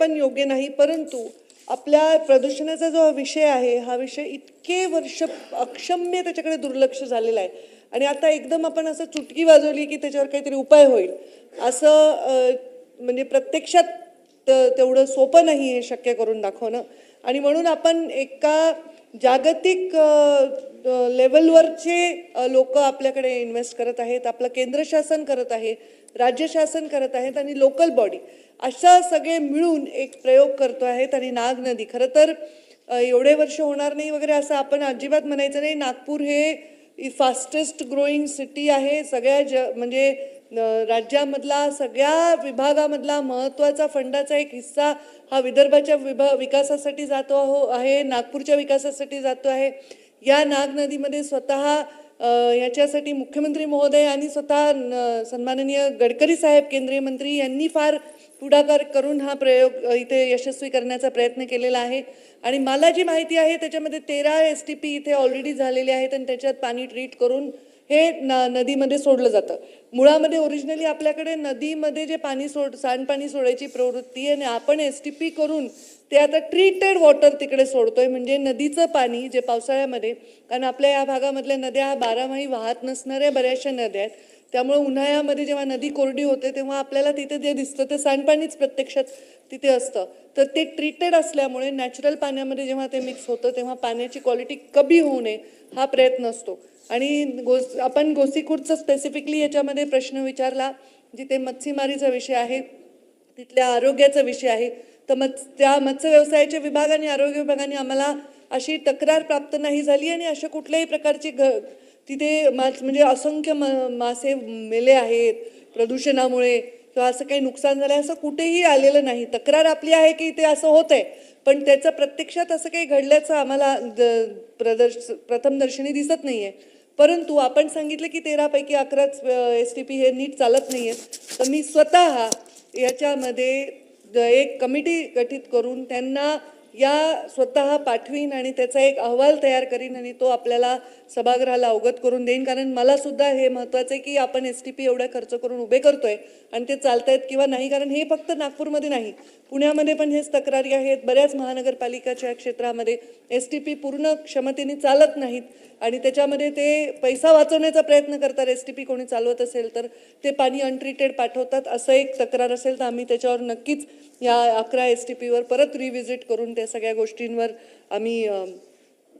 पण योग्य नाही परंतु आपल्या प्रदूषणाचा जो हा विषय आहे हा विषय इतके वर्ष अक्षम्य त्याच्याकडे दुर्लक्ष झालेलं आहे. आणि आता एकदम आपण असं चुटकी वाजवली की त्याच्यावर काहीतरी उपाय होईल. असं म्हणजे प्रत्यक्षात तेवढं सोपं नाही हे शक्य करून दाखवणं. आणि म्हणून आपण एका जागतिक लेवलवरचे लोक आपल्याकडे इन्व्हेस्ट करत आहेत आपलं केंद्र शासन करत आहे राज्य शासन करत आहेत आणि लोकल बॉडी अशा सगळे मिळून एक प्रयोग करतो आहेत आणि नाग नदी. खरं तर एवढे वर्ष होणार नाही वगैरे असं आपण अजिबात म्हणायचं नाही. नागपूर हे फास्टेस्ट ग्रोईंग सिटी आहे. सगळ्या ज म्हणजे राज्यामधला सगळ्या विभागामधला महत्त्वाचा फंडाचा एक हिस्सा हा विदर्भाच्या विभा विकासासाठी जातो हो आहे नागपूरच्या विकासासाठी जातो आहे. या नाग नदीमध्ये स्वतः ह्याच्यासाठी याच्यासाठी मुख्यमंत्री महोदय आणि स्वतः सन्माननीय गडकरी साहेब केंद्रीय मंत्री यांनी फार पुढाकार करून हा प्रयोग इथे यशस्वी करण्याचा प्रयत्न केलेला आहे. आणि मला जी माहिती आहे त्याच्यामध्ये तेरा एस टी पी इथे ऑलरेडी झालेले आहेत आणि त्याच्यात पाणी ट्रीट करून हे न नदीमध्ये सोडलं जातं. मुळामध्ये ओरिजिनली आपल्याकडे नदीमध्ये जे पाणी सोड सांडपाणी सोडायची प्रवृत्ती आहे आणि आपण एस टी पी करून ते आता ट्रीटेड वॉटर तिकडे सोडतोय. म्हणजे नदीचं पाणी जे पावसाळ्यामध्ये कारण आपल्या या भागामधल्या नद्या बारामाही वाहत नसणाऱ्या बऱ्याचशा नद्या आहेत त्यामुळे उन्हाळ्यामध्ये जेव्हा नदी कोरडी होते तेव्हा आपल्याला तिथे जे दिसतं ते सांडपाणीच प्रत्यक्षात तिथे असतं. तर ते ट्रीटेड असल्यामुळे नॅचरल पाण्यामध्ये जेव्हा ते मिक्स होतं तेव्हा पाण्याची क्वालिटी कमी होऊ नये हा प्रयत्न असतो. आणि गोस आपण गोसीखुर्दचा स्पेसिफिकली याच्यामध्ये प्रश्न विचारला जिथे मच्छीमारीचा विषय आहे तिथल्या आरोग्याचा विषय आहे तर मत् त्या मत्स्य व्यवसायाच्या विभाग आणि आरोग्य विभागाने आम्हाला अशी तक्रार प्राप्त नाही झाली आणि अशा कुठल्याही प्रकारची घ तिथे मास म्हणजे असंख्य म मासे मेले आहेत प्रदूषणामुळे. किंवा असं काही नुकसान झालं आहे असं कुठेही आलेलं नाही. तक्रार आपली आहे की ते असं होत आहे पण त्याचं प्रत्यक्षात असं काही घडल्याचं आम्हाला द- प्रदर्श प्रथमदर्शनी दिसत नाही आहे परंतु आपण सांगितलं की तेरापैकी अकराच एस टी पी हे नीट चालत नाही आहेत तर मी स्वतः याच्यामध्ये एक कमिटी गठीत करून त्यांना या स्वतः पाठवीन आणि त्याचा एक अहवाल तयार करीन आणि तो आपल्याला सभागृहाला अवगत करून देईन. कारण मला सुद्धा हे महत्त्वाचं आहे की आपण एस टी पी एवढा खर्च करून उभे करतोय आणि ते चालतायत किंवा नाही. कारण हे फक्त नागपूरमध्ये नाही पुण्यामध्ये पण हेच तक्रारी आहेत. बऱ्याच महानगरपालिकाच्या क्षेत्रामध्ये एस टी पी पूर्ण क्षमतेने चालत नाहीत आणि त्याच्यामध्ये ते पैसा वाचवण्याचा प्रयत्न करतात. एस टी पी कोणी चालवत असेल तर ते पाणी अनट्रीटेड पाठवतात असं एक तक्रार असेल तर आम्ही त्याच्यावर नक्कीच या अकरा एस टी पीवर परत रिव्हिजिट करून त्या सगळ्या गोष्टींवर आम्ही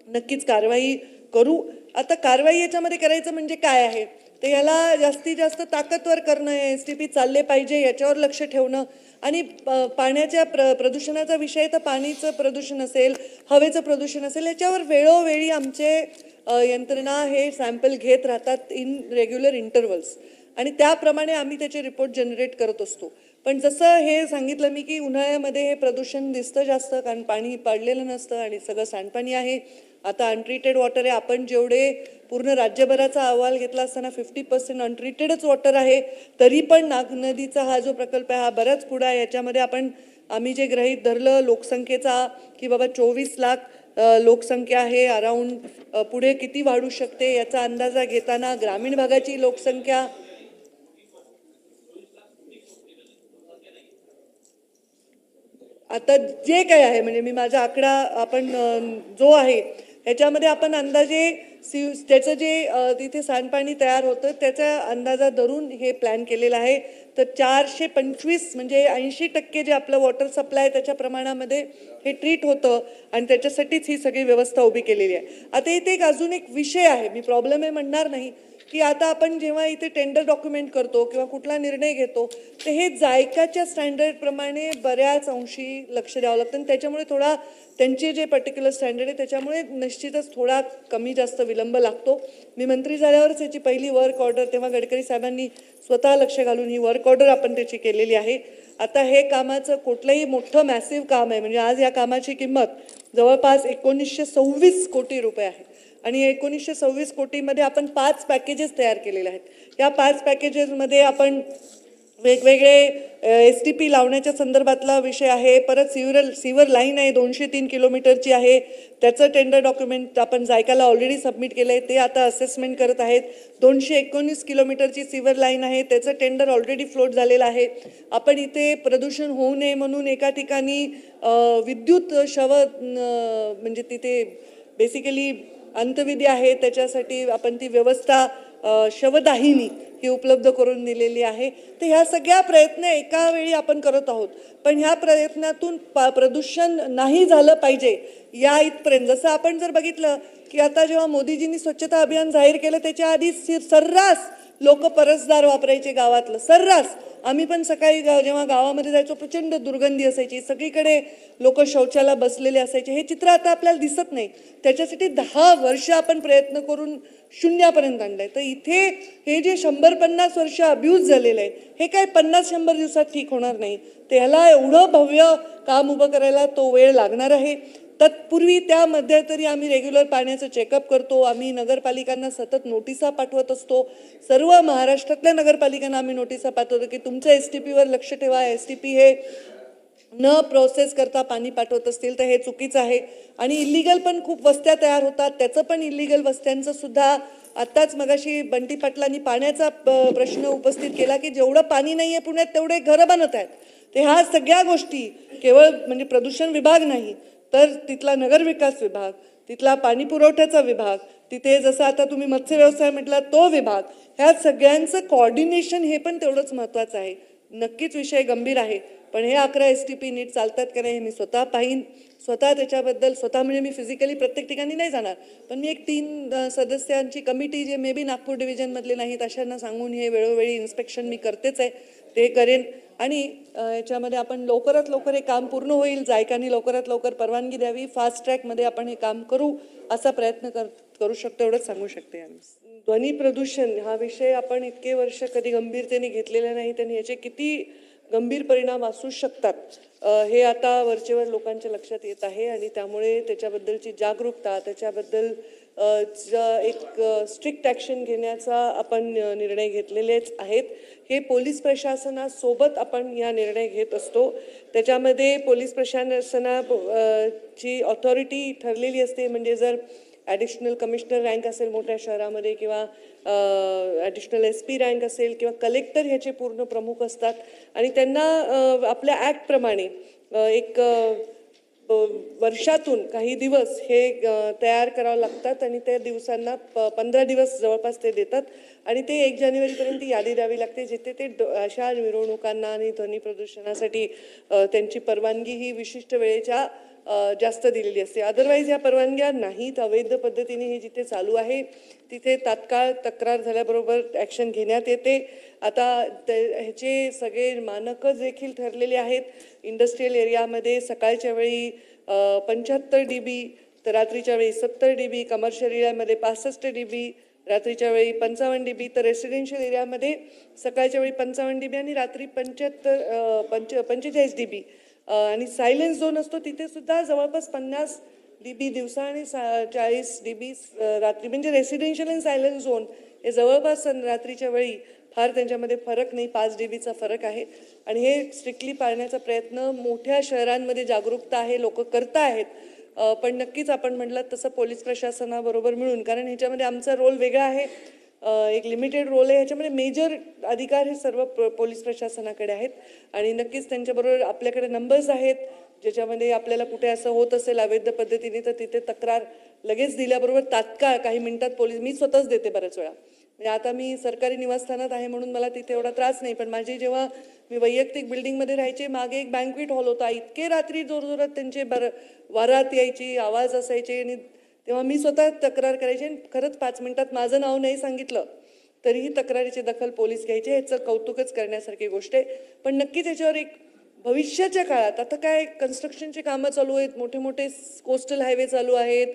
नक्कीच कारवाई करू. आता कारवाई याच्यामध्ये करायचं म्हणजे काय आहे? तर याला जास्तीत जास्त ताकदवर करणं एस टी पी चालले पाहिजे याच्यावर लक्ष ठेवणं. आणि प- पाण्याच्या प्र प्रदूषणाचा विषय तर पाणीचं प्रदूषण असेल हवेचं प्रदूषण असेल याच्यावर वेळोवेळी आमचे यंत्रणा हे सॅम्पल घेत राहतात इन रेग्युलर इंटरवल्स आणि त्याप्रमाणे आम्ही त्याचे रिपोर्ट जनरेट करत असतो. पण जसं हे सांगितलं मी की उन्हाळ्यामध्ये हे प्रदूषण दिसतं जास्त कारण पाणी पडलेलं नसतं आणि सगळं सांडपाणी आहे. आता अनट्रीटेड वॉटर आहे. आपण जेवढे पूर्ण राज्यभराचा अहवाल घेतला असताना फिफ्टी पर्सेंट अनट्रीटेडच वॉटर आहे. तरी पण नाग नदीचा हा जो प्रकल्प आहे हा बराच पुढा आहे. याच्यामध्ये आपण आम्ही जे गृहीत धरलं लोकसंख्येचा की बाबा चोवीस लाख लोकसंख्या आहे. अराऊंड पुढे किती वाढू शकते याचा अंदाजा घेताना ग्रामीण भागाची लोकसंख्या आता जे काय आहे म्हणजे मी माझा आकडा आपण जो आहे ह्याच्यामध्ये आपण अंदाजे सी त्याचं जे तिथे सांडपाणी तयार होतं त्याचा अंदाजा धरून हे प्लॅन केलेलं आहे. तर चारशे पंचवीस म्हणजे ऐंशी टक्के जे आपलं वॉटर सप्लाय त्याच्या प्रमाणामध्ये हे ट्रीट होतं आणि त्याच्यासाठीच ही सगळी व्यवस्था उभी केलेली आहे. आता इथे एक अजून एक विषय आहे मी प्रॉब्लेम आहे म्हणणार नाही. की आता आपण जेव्हा इथे टेंडर डॉक्युमेंट करतो किंवा कुठला निर्णय घेतो तर हे जायकाच्या स्टँडर्डप्रमाणे बऱ्याच अंशी लक्ष द्यावं लागतं. आणि त्याच्यामुळे थोडा त्यांचे जे पर्टिक्युलर स्टँडर्ड आहे त्याच्यामुळे निश्चितच थोडा कमी जास्त विलंब लागतो. मी मंत्री झाल्यावरच याची पहिली वर्क ऑर्डर तेव्हा गडकरी साहेबांनी स्वतः लक्ष घालून ही वर्क ऑर्डर आपण त्याची केलेली आहे. आता हे कामाचं कुठलंही मोठं मॅसिव्ह काम आहे म्हणजे आज या कामाची किंमत जवळपास एकोणीसशे सव्वीस कोटी रुपये आहे. आणि एकोणीसशे सव्वीस कोटीमध्ये आपण पाच पॅकेजेस तयार केलेले आहेत. या पाच पॅकेजेसमध्ये आपण वेगवेगळे एस टी पी लावण्याच्या संदर्भातला विषय आहे. परत सिवरल सिवर लाईन आहे दोनशे तीन किलोमीटरची आहे. त्याचं टेंडर डॉक्युमेंट आपण जायकाला ऑलरेडी सबमिट केलं आहे ते आता असेसमेंट करत आहेत. दोनशे एकोणीस किलोमीटरची सिवर लाईन आहे. त्याचं टेंडर ऑलरेडी फ्लोट झालेलं आहे. आपण इथे प्रदूषण होऊ नये म्हणून एका ठिकाणी विद्युत शव म्हणजे तिथे बेसिकली अंतविधी आहे त्याच्यासाठी आपण ती व्यवस्था शवदाहिनी ही उपलब्ध करून दिलेली आहे. तर ह्या सगळ्या प्रयत्न एका वेळी आपण करत आहोत. पण ह्या प्रयत्नातून प्रदूषण नाही झालं पाहिजे या इथपर्यंत. जसं आपण जर बघितलं की आता जेव्हा मोदीजींनी स्वच्छता अभियान जाहीर केलं त्याच्या आधी सर्रास लोक परसदार वापरायचे गावातलं. सर्रास. आम्ही पण सकाळी गाव जेव्हा गावामध्ये जायचो प्रचंड दुर्गंधी असायची. सगळीकडे लोक शौचाला बसलेले असायचे. हे चित्र आता आपल्याला दिसत नाही. त्याच्यासाठी दहा वर्ष आपण प्रयत्न करून शून्यापर्यंत आणलंय. तर इथे हे जे शंभर पन्नास वर्ष अब्यूज झालेलं आहे हे काय पन्नास शंभर दिवसात ठीक होणार नाही. त्याला एवढं भव्य काम उभं करायला तो वेळ लागणार आहे. तत्पूर्वी त्यामध्ये तरी आम्ही रेग्युलर पाण्याचं चेकअप करतो. आम्ही नगरपालिकांना सतत नोटिसा पाठवत असतो. सर्व महाराष्ट्रातल्या नगरपालिकांना आम्ही नोटिसा पाठवतो की तुमच्या एस टी पीवर लक्ष ठेवा. एस टी पी हे न प्रोसेस करता पाणी पाठवत असतील तर हे चुकीचं आहे. आणि इलिगल पण खूप वस्त्या तयार होतात. त्याचं पण इलिगल वस्त्यांचं सुद्धा आत्ताच मगाशी बंटी पाटलांनी पाण्याचा प- प्रश्न उपस्थित केला की जेवढं पाणी नाही आहे पुण्यात तेवढे घरं बनत आहेत. ते ह्या सगळ्या गोष्टी केवळ म्हणजे प्रदूषण विभाग नाही तर तिथला नगर विकास विभाग तिथला पाणी पुरवठ्याचा विभाग तिथे जसं आता तुम्ही मत्स्य व्यवसाय म्हटला तो विभाग ह्या सगळ्यांचं कॉर्डिनेशन हे पण तेवढंच महत्त्वाचं आहे. नक्कीच विषय गंभीर आहे. पण हे अकरा एस टी पी नीट चालतात का नाही हे मी स्वतः पाहीन. स्वतः त्याच्याबद्दल स्वतः म्हणजे मी फिजिकली प्रत्येक ठिकाणी नाही जाणार. पण मी एक तीन सदस्यांची कमिटी जे मे बी नागपूर डिव्हिजनमधले नाहीत अशांना सांगून हे वेळोवेळी इन्स्पेक्शन मी करतेच आहे. ते करेन. आणि याच्यामध्ये आपण लवकरात लवकर हे काम पूर्ण होईल. जायकांनी लवकरात लवकर परवानगी द्यावी. फास्ट ट्रॅकमध्ये आपण हे काम करू असा प्रयत्न कर करू शकतो एवढंच सांगू शकते आम्ही ध्वनी प्रदूषण हा विषय आपण इतके वर्ष कधी गंभीरतेने घेतलेला नाही त्यांनी याचे किती गंभीर परिणाम असू शकतात. हे आता वरचेवर लोकांच्या लक्षात येत आहे आणि त्यामुळे त्याच्याबद्दलची जागरूकता त्याच्याबद्दल एक स्ट्रिक्ट ॲक्शन घेण्याचा आपण निर्णय घेतलेलेच आहेत. हे पोलीस प्रशासनासोबत आपण या निर्णय घेत असतो. त्याच्यामध्ये पोलीस प्रशासना ची ऑथॉरिटी ठरलेली असते. म्हणजे जर ॲडिशनल कमिशनर रँक असेल मोठ्या शहरामध्ये किंवा ॲडिशनल एस पी रँक असेल किंवा कलेक्टर ह्याचे पूर्ण प्रमुख असतात. आणि त्यांना आपल्या ॲक्टप्रमाणे एक वर्षातून काही दिवस हे तयार करावं लागतात आणि त्या दिवसांना प पंधरा दिवस जवळपास ते देतात. आणि ते एक जानेवारीपर्यंत यादी द्यावी लागते जिथे ते अशा मिरवणुकांना आणि ध्वनी प्रदूषणासाठी त्यांची परवानगी ही विशिष्ट वेळेच्या जास्त दिलेली असते. अदरवाईज या परवानग्या नाहीत. अवैध पद्धतीने हे जिथे चालू आहे तिथे तात्काळ तक्रार झाल्याबरोबर ॲक्शन घेण्यात येते. आता ह्याचे सगळे मानकं देखील ठरलेले आहेत. इंडस्ट्रीयल एरियामध्ये सकाळच्या वेळी पंच्याहत्तर डी बी तर रात्रीच्या वेळी सत्तर डी बी कमर्शियल एरियामध्ये पासष्ट डी बी रात्रीच्या वेळी पंचावन्न डी बी तर रेसिडेन्शियल एरियामध्ये सकाळच्या वेळी पंचावन्न डी बी आणि रात्री पंच्याहत्तर पंच पंचेचाळीस डी बी आणि सायलेन्स झोन असतो तिथे सुद्धा जवळपास पन्नास डी बी दिवसा आणि सा चाळीस डी बी रात्री म्हणजे रेसिडेन्शियल अँड सायलेन्स झोन हे जवळपास रात्रीच्या वेळी फार त्यांच्यामध्ये फरक नाही पाच डी बीचा फरक आहे. आणि हे स्ट्रिक्टली पाळण्याचा प्रयत्न मोठ्या शहरांमध्ये जागरूकता आहे लोक करता आहेत. पण नक्कीच आपण म्हटलं तसं पोलीस प्रशासनाबरोबर मिळून कारण ह्याच्यामध्ये आमचा रोल वेगळा आहे. एक लिमिटेड रोल आहे. ह्याच्यामध्ये मेजर अधिकार हे सर्व प- पोलीस प्रशासनाकडे आहेत. आणि नक्कीच त्यांच्याबरोबर आपल्याकडे नंबर्स आहेत. ज्याच्यामध्ये आपल्याला कुठे असं होत असेल अवैध पद्धतीने तर तिथे तक्रार लगेच दिल्याबरोबर तात्काळ काही मिनिटात पोलीस मी स्वतःच देते बऱ्याच वेळा. म्हणजे आता मी सरकारी निवासस्थानात आहे म्हणून मला तिथे एवढा त्रास नाही. पण माझी जेव्हा मी वैयक्तिक बिल्डिंगमध्ये राहायचे मागे एक बँकवेट हॉल होता. इतके रात्री जोरजोरात त्यांचे बर वारात यायची आवाज असायचे. आणि तेव्हा मी स्वतः तक्रार करायची आणि खरंच पाच मिनिटात माझं नाव नाही सांगितलं. तरीही तक्रारीची दखल पोलीस घ्यायचे ह्याचं कौतुकच करण्यासारखी गोष्ट आहे. पण नक्कीच याच्यावर एक भविष्याच्या काळात आता काय कन्स्ट्रक्शनची कामं चालू आहेत मोठे मोठे कोस्टल हायवे चालू आहेत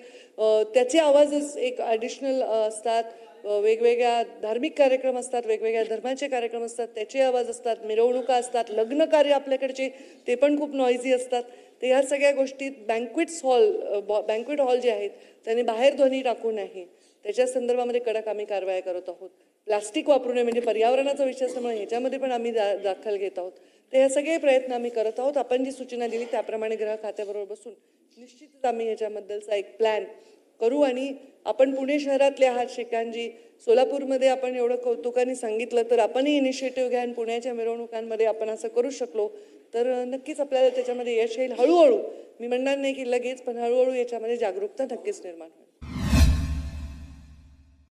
त्याचे आवाजच एक ॲडिशनल असतात. वेगवेगळ्या धार्मिक कार्यक्रम असतात वेगवेगळ्या धर्माचे कार्यक्रम असतात त्याचे आवाज असतात मिरवणुका असतात लग्न कार्य आपल्याकडचे ते पण खूप नॉईझी असतात. तर ह्या सगळ्या गोष्टीत बँक्वेट्स हॉल बँक्वेट हॉल जे आहेत त्याने बाहेर ध्वनी टाकू नये. त्याच्या संदर्भामध्ये कडक आम्ही कारवाया करत आहोत. प्लास्टिक वापरू नये म्हणजे पर्यावरणाचा विषय असल्यामुळे ह्याच्यामध्ये पण आम्ही दा- दाखल घेत आहोत. तर ह्या सगळे प्रयत्न आम्ही करत आहोत. आपण जी सूचना दिली त्याप्रमाणे ग्रह खात्याबरोबर बसून निश्चितच आम्ही ह्याच्याबद्दलचा एक प्लॅन करू आणि आपण पुणे शहरातले आहात श्रीकांतजी. सोलापूरमध्ये आपण एवढं कौतुकाने सांगितलं तर आपणही इनिशिएटिव्ह घ्या आणि पुण्याच्या मिरवणुकांमध्ये आपण असं करू शकलो. तर नक्कीच आपल्याला त्याच्यामध्ये यश येईल. हळूहळू मी म्हणणार नाही की लगेच पण हळूहळू याच्यामध्ये जागरूकता नक्कीच निर्माण होईल.